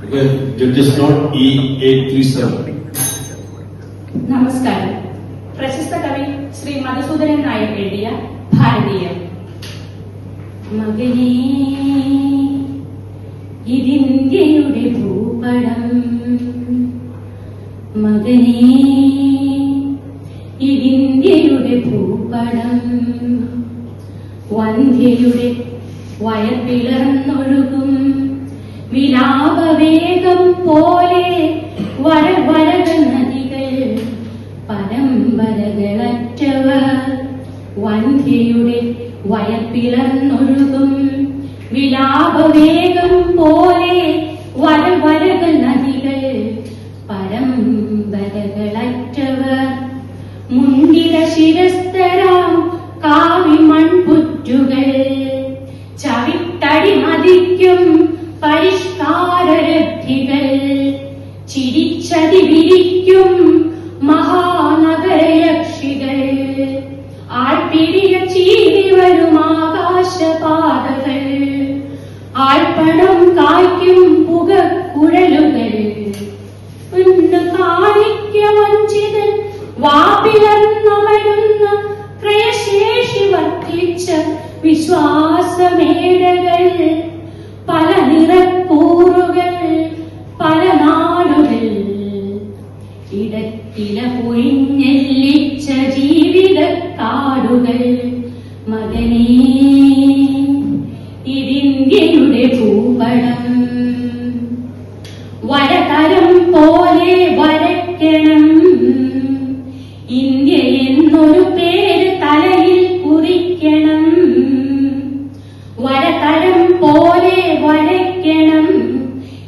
E. നമസ്കാരം. പ്രശസ്ത കവി ശ്രീ മധുസൂദനൻ നായർ എഴുതിയ ഭാരതീയം. മകനേ ഇതിന്ത്യയുടെ ഭൂപടം. മകനേ ഇതിന്ത്യയുടെ ഭൂപടം. വന്ധ്യയുടെ വയർപിളർന്നൊഴുകും വിലാപവേഗം പോലെ വര വരകൾ നദികൾ പരമ്പരകളറ്റവർ. വന്ധ്യയുടെ വയപ്പിളർന്നൊഴുകും വിലാപവേഗം പോലെ വര വരകൾ നദികൾ പരമ്പരകളറ്റവർ. മുണ്ടില ശിരസ്തരാം ചിരിച്ചതി വിരിക്കും മഹാനഗരയക്ഷികൾ. ആൾപിടിയ ചീറി വരും ആകാശപാതകൾ. ആൾപ്പണം കായ്ക്കും പുക കുഴലുകൾ ഇന്ന് കാണിക്ക വഞ്ചിതൻ വാപിളർന്നമരുന്ന ക്രയശേഷി വർദ്ധിച്ച വിശ്വാസമേടകൾ. മകനേ ഇതിന്ത്യയുടെ പൂവടം വരതരം പോലെ വരയ്ക്കണം. ഇന്ത്യ എന്നൊരു പേര് തലയിൽ കുറിക്കണം. വരതരം പോലെ വരയ്ക്കണം.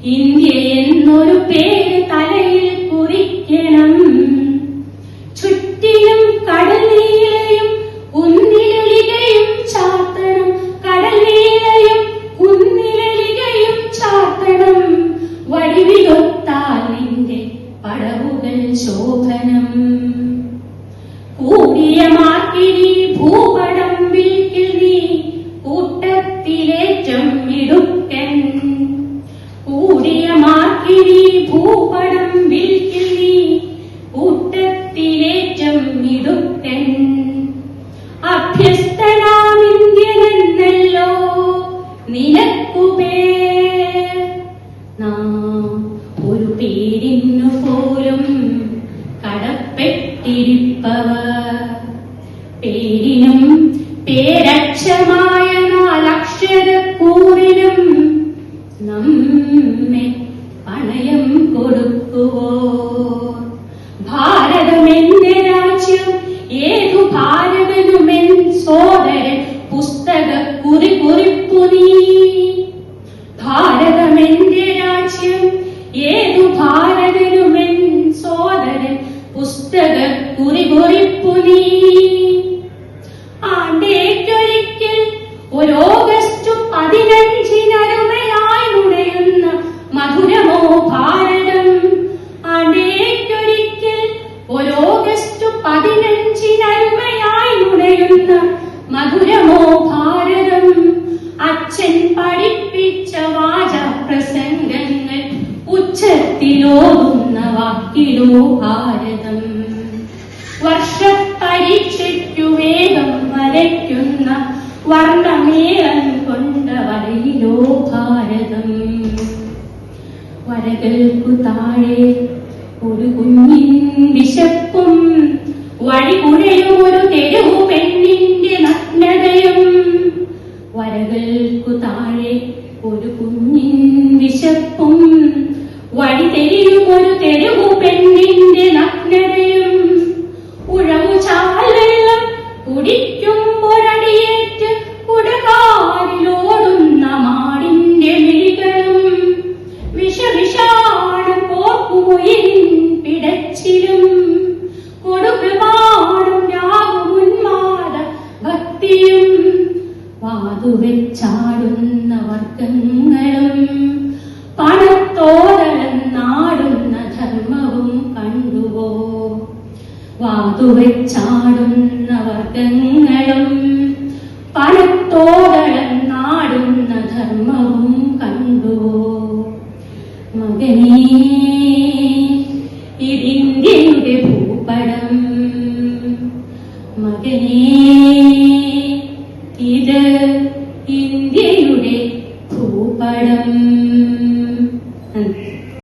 ഇന്ത്യ എന്നൊരു പേര് ശോഭനം. കൂടിയ മാർക്കിനി ഭൂപടം വിൽക്കിൽ നീ കൂട്ടത്തിലേറ്റം ഇടുക്കൻ. കൂടിയ മാർക്കിനി ഭൂപടം വിൽക്കിൽ നീ കൂട്ടത്തിലേറ്റം ഇടുക്കൻ. അഭ്യസ്തനാം നിനക്കുപേ നാം ഒരു പേരിന്നു പോലും കടപ്പെട്ടിരിപ്പവർ പേരിനും പേരക്ഷമായ കുറിപ്പു നീ ആണ്ടേക്കൊരിക്കൽ ഒരു ഓഗസ്റ്റ് പതിനഞ്ചിനരുമയായി നുണയുന്ന മധുരമോ ഭാരതം. ആണ്ടേക്കൊരിക്കൽ ഒരു ഓഗസ്റ്റ് പതിനഞ്ചിനരുമയായി നുണയുന്ന മധുരമോ ഭാരതം. അച്ഛൻ പഠിപ്പിച്ച വാച പ്രസംഗങ്ങൾ ഉച്ചത്തിലോതുന്ന വാക്കിലോ ഭാരതം. വർഷപരീക്ഷയ്ക്കു വേഗം വരയ്ക്കുന്ന വർണമേളം കൊണ്ട വരയിലോ ഭാരതം വരകൾക്കു താഴെ ഒരു കുഞ്ഞിൻ വിശപ്പും വഴി കുഴയും ഒരു തെരുവു വാതുവെച്ചാടുന്ന വർഗങ്ങളും പണത്തോടലം നാടുന്ന ധർമ്മവും കണ്ടുവോ? വാതുവെച്ചാടുന്ന വർഗങ്ങളും പണത്തോടലം നാടുന്ന ധർമ്മവും കണ്ടുവോ? മകനേ ഇതിന്ത്യയുടെ ഭൂപടം മകനേ ഇത് ഇന്ത്യയുടെ